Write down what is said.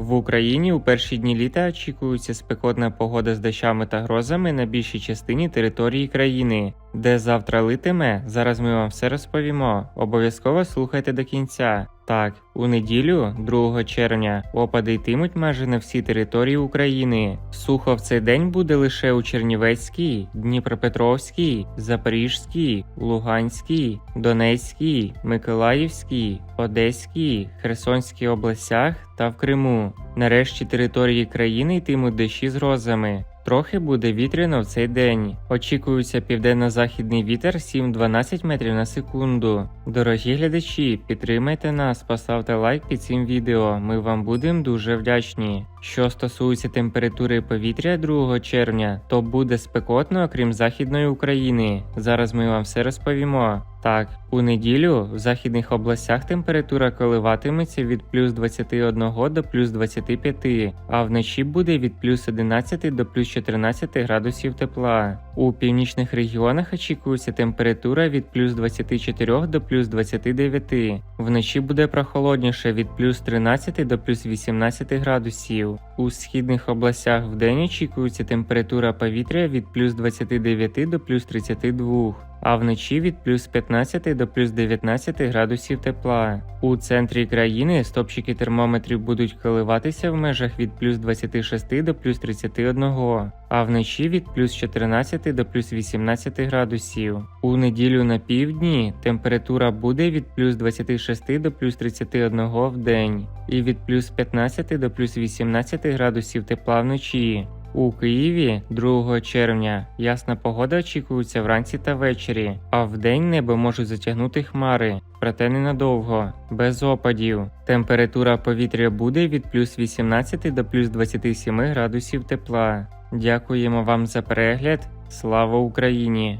В Україні у перші дні літа очікується спекотна погода з дощами та грозами на більшій частині території країни. Де завтра литиме, зараз ми вам все розповімо. Обов'язково слухайте до кінця. Так, у неділю, 2 червня, опади йтимуть майже на всій території України. Сухо в цей день буде лише у Чернівецькій, Дніпропетровській, Запорізькій, Луганській, Донецькій, Миколаївській, Одеській, Херсонській областях та в Криму. Нарешті території країни йтимуть дощі з грозами. Трохи буде вітряно в цей день. Очікується південно-західний вітер 7-12 метрів на секунду. Дорогі глядачі, підтримайте нас, поставте лайк під цим відео. Ми вам будемо дуже вдячні. Що стосується температури повітря 2 червня, то буде спекотно, окрім західної України. Зараз ми вам все розповімо. Так, у неділю в західних областях температура коливатиметься від плюс 21 до плюс 25, а вночі буде від плюс 11 до плюс 14 градусів тепла. У північних регіонах очікується температура від плюс 24 до плюс 29. Вночі буде прохолодніше від плюс 13 до плюс 18 градусів. У східних областях вдень очікується температура повітря від плюс 29 до плюс 32 а вночі від плюс 15 до плюс 19 градусів тепла. У центрі країни стопчики термометрів будуть коливатися в межах від плюс 26 до плюс 31, а вночі від плюс 14 до плюс 18 градусів. У неділю на півдні температура буде від плюс 26 до плюс 31 в день і від плюс 15 до плюс 18 градусів тепла вночі. У Києві 2 червня ясна погода очікується вранці та ввечері, а вдень небо можуть затягнути хмари, проте ненадовго, без опадів. Температура повітря буде від плюс 18 до плюс 27 градусів тепла. Дякуємо вам за перегляд. Слава Україні!